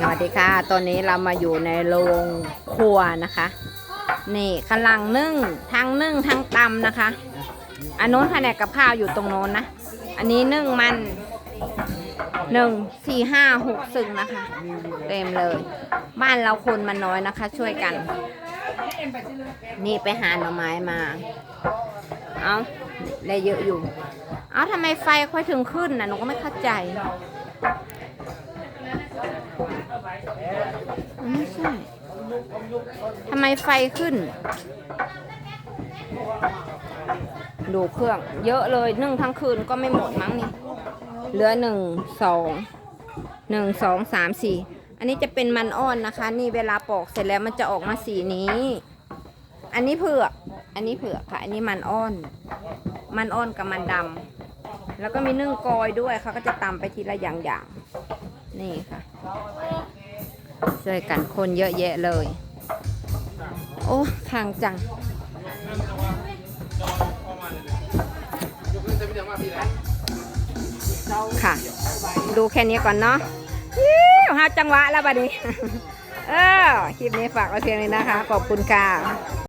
สวัสดีค่ะ ตอนนี้เรามาอยู่ในโรงครัวนะคะ นี่กำลังนึ่งทั้งนึ่งทั้งตำนะคะ อันโน้นแผนกกับข้าวอยู่ตรงโน้นนะ อันนี้นึ่งมันหนึ่งสี่ห้าหกซึ่งนะคะ เต็มเลย บ้านเราคนมันน้อยนะคะ ช่วยกัน นี่ไปหาหน่อไม้มา เอาได้เยอะอยู่ เอาทำไมไฟค่อยถึงขึ้นนะหนูก็ไม่เข้าใจ ไม่ใช่ทำไมไฟขึ้น ดูเครื่อง เยอะเลยนึ่งทั้งคืนก็ไม่หมดมั้งนี่ เหลือหนึ่งสองหนึ่งสองสามสี่อันนี้จะเป็นมันอ่อนนะคะ นี่เวลาปอกเสร็จแล้วมันจะออกมาสีนี้ อันนี้เผือก อันนี้เผือกค่ะ อันนี้มันอ่อน มันอ่อนกับมันดำแล้วก็มีนึ่งกอยด้วยเขาก็จะตำไปทีละอย่างๆนี่ค่ะ ช่วยกันคนเยอะแยะเลย โอ้ทางจังค่ะ ดูแค่นี้ก่อนเนาะฮิวหาจังหวะแล้วบัดนี้ เออ คลิปนี้ฝากไว้เพียงนี้นะคะ ขอบคุณค่ะ